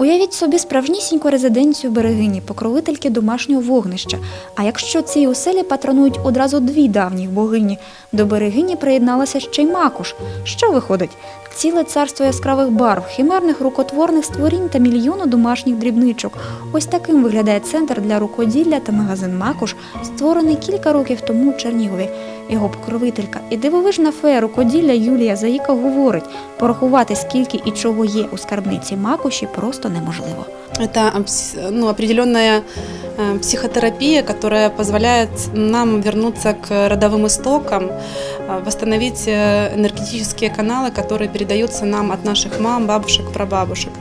Уявіть собі справжнісіньку резиденцію берегині, покровительки домашнього вогнища. А якщо цій оселі патронують одразу дві давніх богині, до берегині приєдналася ще й макуш. Що виходить? Ціле царство яскравих барв, химерних рукотворних створінь та мільйону домашніх дрібничок. Ось таким виглядає центр для рукоділля та магазин Макуш, створений кілька років тому у Чернігові Його покровителька і дивовижна фея рукоділля Юлія Заїка говорить, порахувати скільки і чого є у скарбниці Макуші просто неможливо. Это а, пс- ну, определенная э, психотерапия, которая позволяет нам вернуться к родовым истокам, э, восстановить э, энергетические каналы, которые передаются нам от наших мам, бабушек, прабабушек.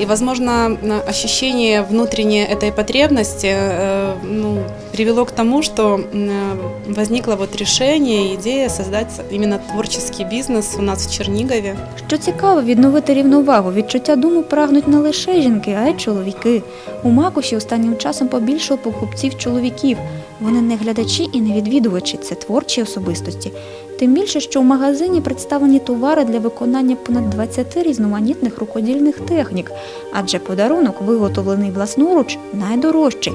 И, возможно, м, ощущение внутренней этой потребности э, ну, привело к тому, что м, э, возникло вот решение, идея создать именно творческий бизнес у нас в Чернигове. Що цікаво, відновити рівновагу, відчуття дому прагнуть не лише жінки, а й чоловіки. У Макуші останнім часом побільшало покупців чоловіків. Вони не глядачі і не відвідувачі, це творчі особистості. Тим більше, що в магазині представлені товари для виконання понад 20 різноманітних рукодільних технік, адже подарунок, виготовлений власноруч, найдорожчий.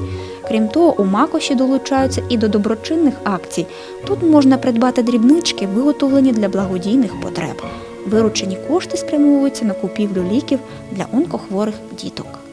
Крім того, у Макоші долучаються і до доброчинних акцій. Тут можна придбати дрібнички, виготовлені для благодійних потреб. Виручені кошти спрямовуються на купівлю ліків для онкохворих діток.